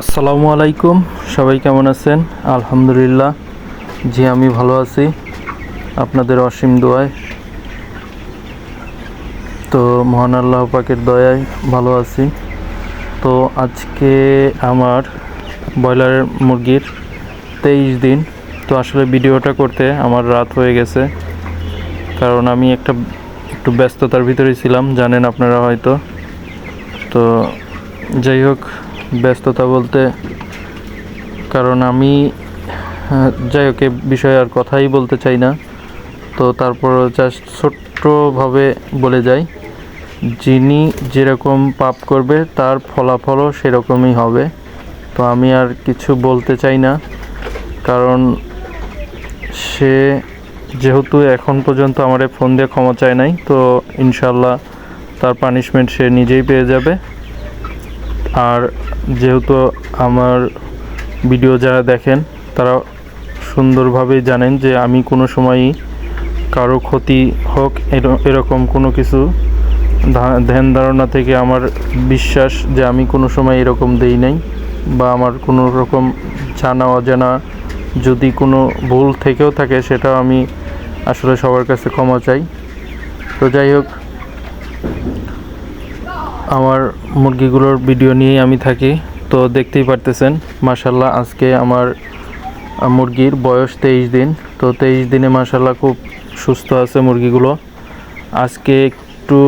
আসসালামু আলাইকুম, সবাই কেমন আছেন? আলহামদুলিল্লাহ, জি আমি ভালো আছি। আপনাদের অসীম দোয়ায়। তো মহান আল্লাহ পাকের দয়ায় ভালো আছি। তো আজকে আমার ব্রয়লারের মুরগির তেইশ দিন। তো আসলে ভিডিওটা করতে আমার রাত হয়ে গেছে। কারণ আমি একটা একটু ব্যস্ততার ভিতরে ছিলাম, জানেন আপনারা হয়তো। তো যাই হোক ব্যস্ততা বলতে, কারণ আমি যাই হোক বিষয়ে আর কথাই বলতে চাই না। তো তারপর জাস্ট ছোট্টভাবে বলে যাই, যিনি যেরকম পাপ করবে, তার ফলাফলও সেরকমই হবে। তো আমি আর কিছু বলতে চাই না, কারণ সে যেহেতু এখন পর্যন্ত আমারে ফোন দিয়ে ক্ষমা চায় নাই, তো ইনশাল্লাহ তার পানিশমেন্ট সে নিজেই পেয়ে যাবে। আর যেহেতু আমার ভিডিও যারা দেখেন, তারা সুন্দরভাবেই জানেন যে আমি কোনো সময়ই কারও ক্ষতি হোক, এর- এরকম কোনো কিছু ধ্যান ধারণা থেকে আমার বিশ্বাস যে আমি কোনো সময় এরকম দেই নাই বা আমার কোনো রকম জানা অজানা যদি কোনো ভুল থেকেও থাকে, সেটাও আমি আসলে সবার কাছে ক্ষমা চাই। তো যাই হোক আমার মুরগিগুলোর ভিডিও নিয়েই আমি থাকি। তো দেখতেই পারতেছেন মাশাল্লাহ আজকে আমার মুরগির বয়স তেইশ দিন। তো তেইশ দিনে মাশাল্লাহ খুব সুস্থ আছে মুরগিগুলো। আজকে একটু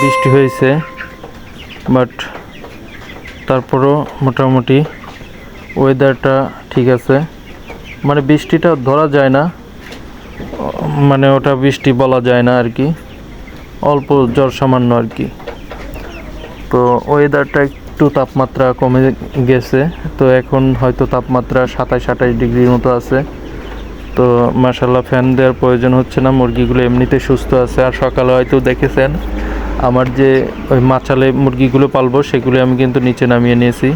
বৃষ্টি হয়েছে বাট তারপরও মোটামুটি ওয়েদারটা ঠিক আছে। মানে বৃষ্টিটা ধরা যায় না মানে ওটা বৃষ্টি বলা যায় না আর কি। অল্প জ্বর সামান্য আর কি। তো ওয়েদারটা একটু তাপমাত্রা কমে গেছে। তো এখন হয়তো তাপমাত্রা সাতাশ আঠাশ ডিগ্রির মতো আছে। তো মাসাল্লাহ ফ্যান দেওয়ার প্রয়োজন হচ্ছে না। মুরগিগুলো এমনিতে সুস্থ আছে। আর সকালে হয়তো দেখেছেন, আমার যে ওই মাচালে মুরগিগুলো পালবো, সেগুলো আমি কিন্তু নিচে নামিয়ে নিয়েছি।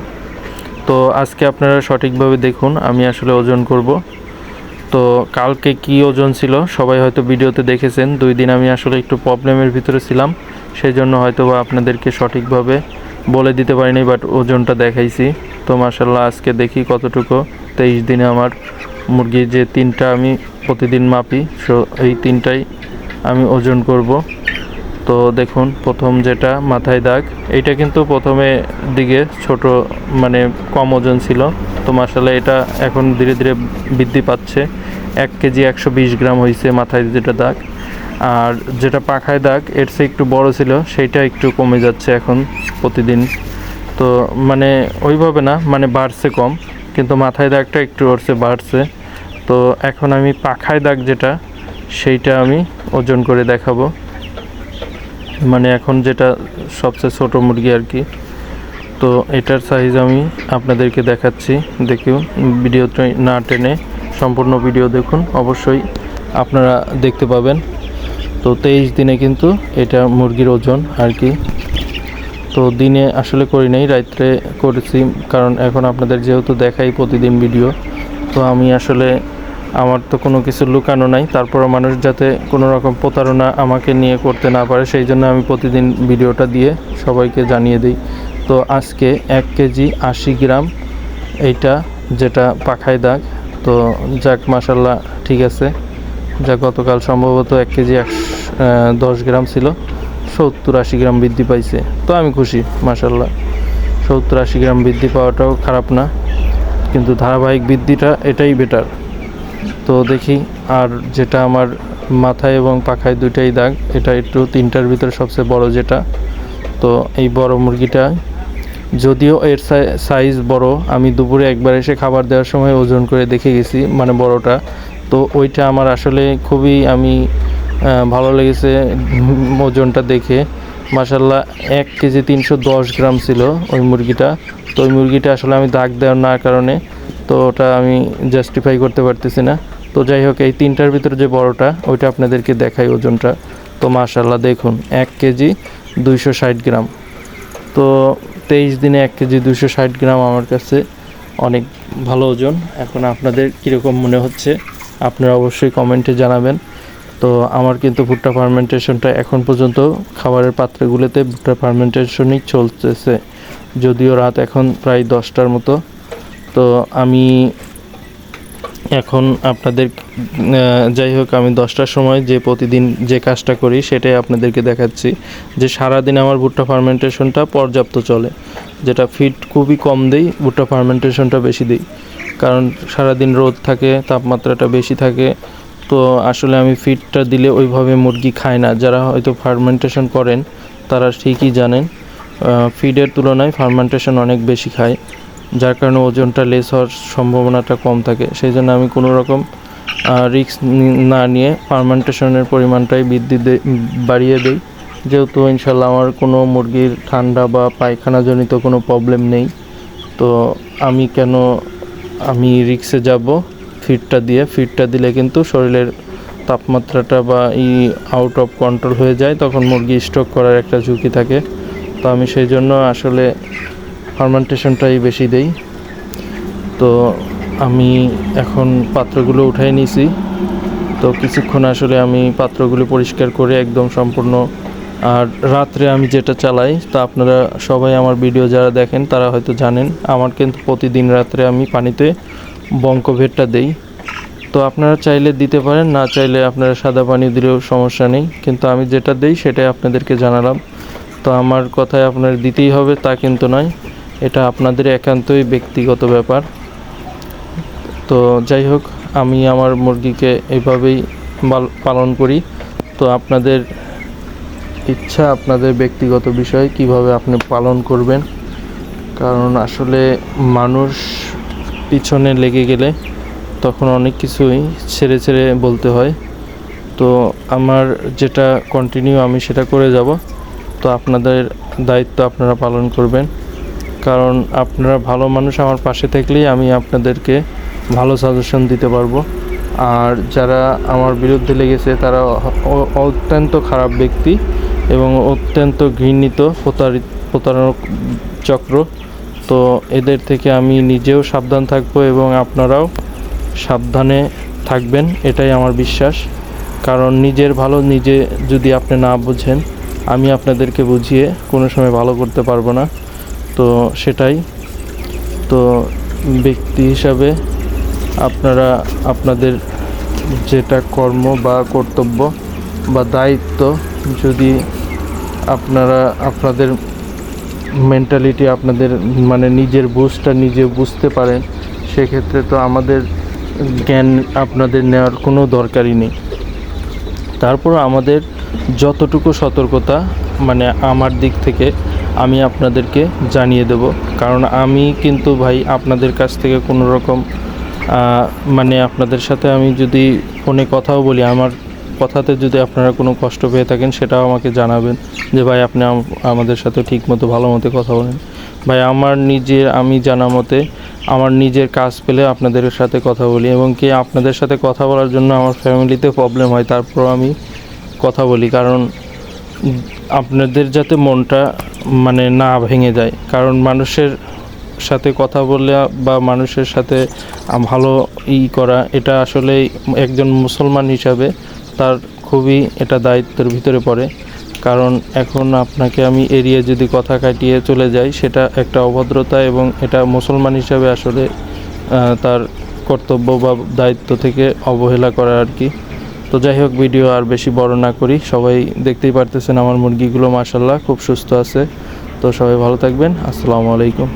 তো আজকে আপনারা সঠিকভাবে দেখুন, আমি আসলে ওজন করব। তো কালকে কি ওজন ছিল, সবাই হয়তো ভিডিওতে দেখেছেন। দুই দিন আমি আসলে একটু প্রবলেমের ভিতরে ছিলাম। সেই জন্য হয়তো বা আপনাদেরকে সঠিকভাবে বলে দিতে পারিনি বাট ওজনটা দেখাইছি। তো মাসাল্লাহ আজকে দেখি কতটুকু। তেইশ দিনে আমার মুরগি যে তিনটা আমি প্রতিদিন মাপি, সো এই তিনটাই আমি ওজন করব। তো দেখুন, প্রথম যেটা মাথায় দাগ, এইটা কিন্তু প্রথমে দিকে ছোট মানে কম ওজন ছিল। তো মাসাল্লাহ এটা এখন ধীরে ধীরে বৃদ্ধি পাচ্ছে। এক কেজি একশো বিশ গ্রাম হয়েছে মাথায় যেটা দাগ। আর যেটা পাখায় দাগ, এর চেয়ে একটু বড় ছিল, সেইটা একটু কমে যাচ্ছে এখন প্রতিদিন। তো মানে ওইভাবে না মানে বাড়ছে কম, কিন্তু মাথায় দাগটা একটু ওরছে বাড়ছে। তো এখন আমি পাখায় দাগ যেটা, সেইটা আমি ওজন করে দেখাবো। মানে এখন যেটা সবচেয়ে ছোট মুরগি আর কি। তো এটার সাইজ আমি আপনাদেরকে দেখাচ্ছি, দেখুন ভিডিও না টেনে সম্পূর্ণ ভিডিও দেখুন। অবশ্যই আপনারা দেখতে পাবেন। তো তেইশ দিনে কিন্তু এটা মুরগির ওজন আর কি। তো দিনে আসলে করি নাই, রাত্রে করেছি, কারণ এখন আপনাদের যেহেতু দেখাই প্রতিদিন ভিডিও তো আমি আসলে আমার তো কোনো কিছু লুকানো নাই। তারপরও মানুষ যাতে কোনো রকম প্রতারণা আমাকে নিয়ে করতে না পারে, সেই জন্য আমি প্রতিদিন ভিডিওটা দিয়ে সবাইকে জানিয়ে দিই। তো আজকে এক কেজি আশি গ্রাম এইটা, যেটা পাখায় দাগ। তো যাক মাসাল্লাহ ঠিক আছে। যা গতকাল সম্ভবত এক কেজি দশ গ্রাম ছিল। সত্তর আশি গ্রাম বৃদ্ধি পাইছে। তো আমি খুশি মাসাল্লাহ সত্তর আশি গ্রাম বৃদ্ধি পাওয়াটাও খারাপ না, কিন্তু ধারাবাহিক বৃদ্ধিটা এটাই বেটার তো দেখি, আর যেটা আমার মাথায় এবং পাখায় দুইটাই দাগ, এটা একটু তিনটার ভিতরে সবচেয়ে বড় যেটা। তো এই বড় মুরগিটা, যদিও এর সাইজ বড়, আমি দুপুরে একবার এসে খাবার দেওয়ার সময় ওজন করে দেখে গেছি মানে বড়টা। তো ওইটা আমার আসলে খুবই আমি ভালো লেগেছে ওজনটা দেখে। মাসাল্লাহ এক কেজি তিনশো দশ গ্রাম ছিল ওই মুরগিটা। তো ওই মুরগিটা আসলে আমি দাগ দেওয়ার না কারণে তো ওটা আমি জাস্টিফাই করতে পারতেছি না। তো যাই হোক, এই তিনটার ভিতরে যে বড়টা, ওইটা আপনাদেরকে দেখাই ওজনটা। তো মাশাল্লাহ দেখুন, এক কেজি দুইশো ষাট গ্রাম। তো তেইশ দিনে এক কেজি দুশো ষাট গ্রাম আমার কাছে অনেক ভালো ওজন। এখন আপনাদের কীরকম মনে হচ্ছে? আপনারা অবশ্যই কমেন্টে জানাবেন। তো আমার কিন্তু ভুট্টা ফার্মেন্টেশনটা এখন পর্যন্ত খাবারের পাত্রগুলোতে ভুট্টা ফার্মেন্টেশনই চলতেছে। যদিও রাত এখন প্রায় দশটার মতো। তো আমি এখন আপনাদের যাই হোক, আমি দশটার সময় যে প্রতিদিন যে কাজটা করি সেটাই আপনাদেরকে দেখাচ্ছি। যে সারাদিন আমার ভুট্টা ফার্মেন্টেশনটা পর্যাপ্ত চলে। যেটা ফিট খুবই কম দেই, ভুট্টা ফার্মেন্টেশনটা বেশি দিই। কারণ সারাদিন রোদ থাকে, তাপমাত্রাটা বেশি থাকে, তো আসলে আমি ফিডটা দিলে ওইভাবে মুরগি খায় না। যারা হয়তো ফার্মেন্টেশন করেন, তারা ঠিকই জানেন ফিডের তুলনায় ফার্মেন্টেশন অনেক বেশি খায়। যার কারণে ওজনটা লেস হওয়ার সম্ভাবনাটা কম থাকে। সেই জন্য আমি কোনো রকম রিস্ক না নিয়ে ফার্মেন্টেশনের পরিমাণটাই বৃদ্ধি বাড়িয়ে দিই। যেহেতু ইনশাল্লাহ আমার কোনো মুরগির ঠান্ডা বা পায়খানাজনিত কোনো প্রবলেম নেই, তো আমি কেন আমি রিক্সে যাব ফিডটা দিয়ে ফিডটা দিলে কিন্তু শরীরের তাপমাত্রাটা বা ই আউট অফ কন্ট্রোল হয়ে যায়, তখন মুরগি স্ট্রোক করার একটা ঝুঁকি থাকে। তো আমি সেই জন্য আসলে ফার্মেন্টেশনটাই বেশি দেই। তো আমি এখন পাত্রগুলো উঠাই নিয়েছি তো কিছুক্ষণ আসলে আমি পাত্রগুলো পরিষ্কার করে একদম সম্পূর্ণ আর রাত্রে আমি যেটা চালাই, তা আপনারা সবাই আমার ভিডিও যারা দেখেন, তারা হয়তো জানেন, আমার কিন্তু প্রতিদিন রাত্রে আমি পানিতে বঙ্কভেটটা দেই। তো আপনারা চাইলে দিতে পারেন, না চাইলে আপনারা সাদা পানি দিলেও সমস্যা নেই। কিন্তু আমি যেটা দেই, সেটাই আপনাদেরকে জানালাম। তো আমার কথায় আপনার দিতেই হবে, তা কিন্তু নয়। এটা আপনাদের একান্তই ব্যক্তিগত ব্যাপার। তো যাই হোক, আমি আমার মুরগিকে এইভাবেই বাল- পালন করি। তো আপনাদের ইচ্ছা আপনাদের ব্যক্তিগত বিষয়, কীভাবে আপনি পালন করবেন? কারণ আসলে মানুষ পিছনে লেগে গেলে তখন অনেক কিছুই ছেড়ে ছেড়ে বলতে হয়। তো আমার যেটা কন্টিনিউ আমি সেটা করে যাব। তো আপনাদের দায়িত্ব আপনারা পালন করবেন। কারণ আপনারা ভালো মানুষ আমার পাশে থাকলেই আমি আপনাদেরকে ভালো সাজেশন দিতে পারব। আর যারা আমার বিরুদ্ধে লেগেছে, তারা অত্যন্ত খারাপ ব্যক্তি। এবং অত্যন্ত ঘৃণিত প্রতারিত প্রতারণক চক্র। তো এদের থেকে আমি নিজেও সাবধান থাকব এবং আপনারাও সাবধানে থাকবেন, এটাই আমার বিশ্বাস। কারণ নিজের ভালো নিজে যদি আপনি না বুঝেন, আমি আপনাদেরকে বুঝিয়ে কোনো সময় ভালো করতে পারব না। তো সেটাই। তো ব্যক্তি হিসাবে আপনারা আপনাদের যেটা কর্ম বা কর্তব্য বা দায়িত্ব যদি আপনারা আপনাদের মেন্টালিটি আপনাদের মানে নিজের বুঝটা নিজে বুঝতে পারেন, সেক্ষেত্রে তো আমাদের জ্ঞান আপনাদের নেওয়ার কোনো দরকারই নেই। তারপর আমাদের যতটুকু সতর্কতা মানে আমার দিক থেকে আমি আপনাদেরকে জানিয়ে দেব। কারণ আমি কিন্তু ভাই আপনাদের কাছ থেকে কোনো রকম মানে আপনাদের সাথে আমি যদি ফোনে কথাও বলি, আমার কথাতে যদি আপনারা কোনো কষ্ট পেয়ে থাকেন, সেটাও আমাকে জানাবেন যে, ভাই, আপনি আমাদের সাথে ঠিক মতো ভালো মতো কথা বলেন। ভাই, আমার নিজের, আমি জানা মতে আমার নিজের কাজ পেলে আপনাদের সাথে কথা বলি এবং কি আপনাদের সাথে কথা বলার জন্য আমার ফ্যামিলিতে প্রবলেম হয় তারপর আমি কথা বলি। কারণ আপনাদের যাতে মনটা মানে না ভেঙে যায়, কারণ মানুষের সাথে কথা বলে বা মানুষের সাথে ভালো ই করা, এটা আসলে একজন মুসলমান হিসাবে তার খুবই এটা দায়িত্বের ভিতরে পড়ে। কারণ এখন আপনাকে আমি এড়িয়ে যদি কথা কাটিয়ে চলে যাই, সেটা একটা অভদ্রতা এবং এটা মুসলমান হিসাবে আসলে তার কর্তব্য বা দায়িত্ব থেকে অবহেলা করা আর কি। তো যাই হোক, ভিডিও আর বেশি বড় না করি। সবাই দেখতেই পারতেছেন আমার মুরগিগুলো মাসাল্লাহ খুব সুস্থ আছে। তো সবাই ভালো থাকবেন। আসসালামু আলাইকুম।